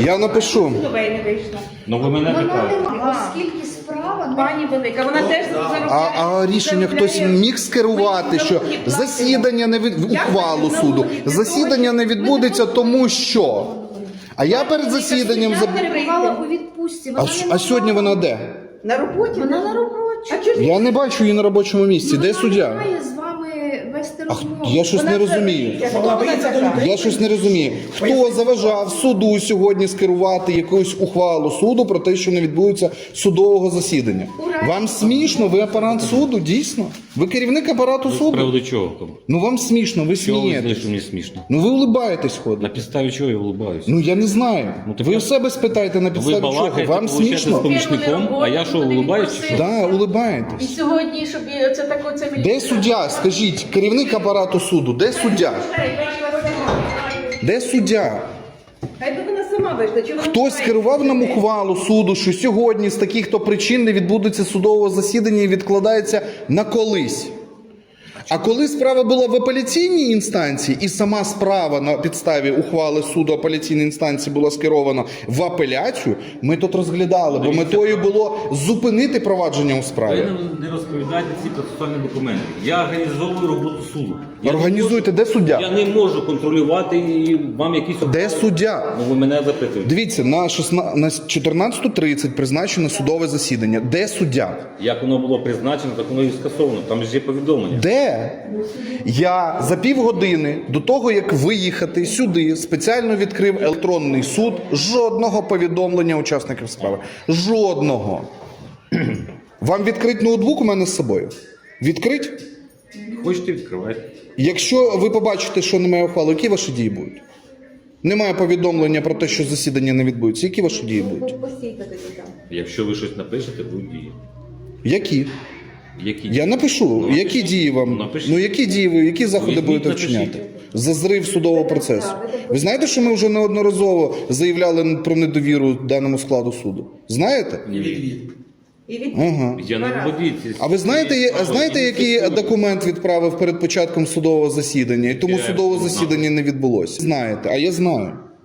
Я напишу. Новей не вийшла. Ну ви мене питаєте. оскільки справа не Пані велика, вона теж заробляє. А, а рішення хтось міг скерувати, що засідання не від ухвалу суду. Засідання не відбудеться, тому що. А я перед засіданням за перебувала у відпустці. а, Вона ш- не а сьогодні вона де? На роботі? Вона на роботі. А чого ж Я не бачу її на робочому місці. Де Вона суддя? не має з вами вести А розмову. я щось не розумію. Хто вона така? Я щось не розумію. Хто заважав суду сьогодні скерувати якусь ухвалу суду про те, що не відбудеться судового засідання? Вам смішно? Ви апарат суду? Дійсно? Ви керівник апарату З суду? приводу чого? Ну вам смішно, ви Чого ви знали, смієтесь. що мені смішно? Ну ви улибаєтесь На ходить. підставі чого я улыбаюся? Ну я не знаю. Ну, так ви я- у себе спитайте на ви підставі чого. балакаєте, Вам получаєте, з смішно? помічником, а я що, улыбаюсь? чи що? Да, І сьогодні, щоб і це тако, це мені... Де суддя? Скажіть, керівник апарату суду, де суддя? Де суддя? Хай би вона сама вийшла. Чого Хтось керував нам ухвалу суду, що сьогодні з таких то причин не відбудеться судового засідання і відкладається на колись. А коли справа була в апеляційній інстанції, і сама справа на підставі ухвали суду апеляційної інстанції була скерована в апеляцію, ми тут розглядали, бо метою було зупинити провадження у Ви справі. нам не розповідайте ці процесуальні документи. Я організовую роботу суду. Я не Організуйте, де суддя? Я не можу контролювати і вам якісь... Де суддя? Ну ви мене запитуєте. Дивіться, на 16 на 14.30 призначено судове засідання. Де суддя? Як воно було призначено, так воно і скасовано. Там ж є повідомлення. Де? Я за півгодини до того, як виїхати сюди, спеціально відкрив електронний суд. Жодного повідомлення учасників справи. Жодного. Вам відкрить ноутбук у мене з собою? Відкрить? Хочете відкривайте. Якщо ви побачите, що немає ухвали, які ваші дії будуть? Немає повідомлення про те, що засідання не відбудеться. Які ваші дії будуть? Якщо ви щось напишете, будуть дії. Які? Які? Я напишу, Ну, напишіть. які дії вам, Напишіть. ну які дії ви, які заходи Візьміть, будете напишіть. вчиняти? За зрив судового процесу. Ви знаєте, що ми вже неодноразово заявляли про недовіру даному складу суду? Знаєте? І від... Ага. Я не. А ви знаєте, є- а знаєте, який документ відправив перед початком судового засідання? І тому Я судове не знаю. засідання не відбулося. Знаєте, а я знаю.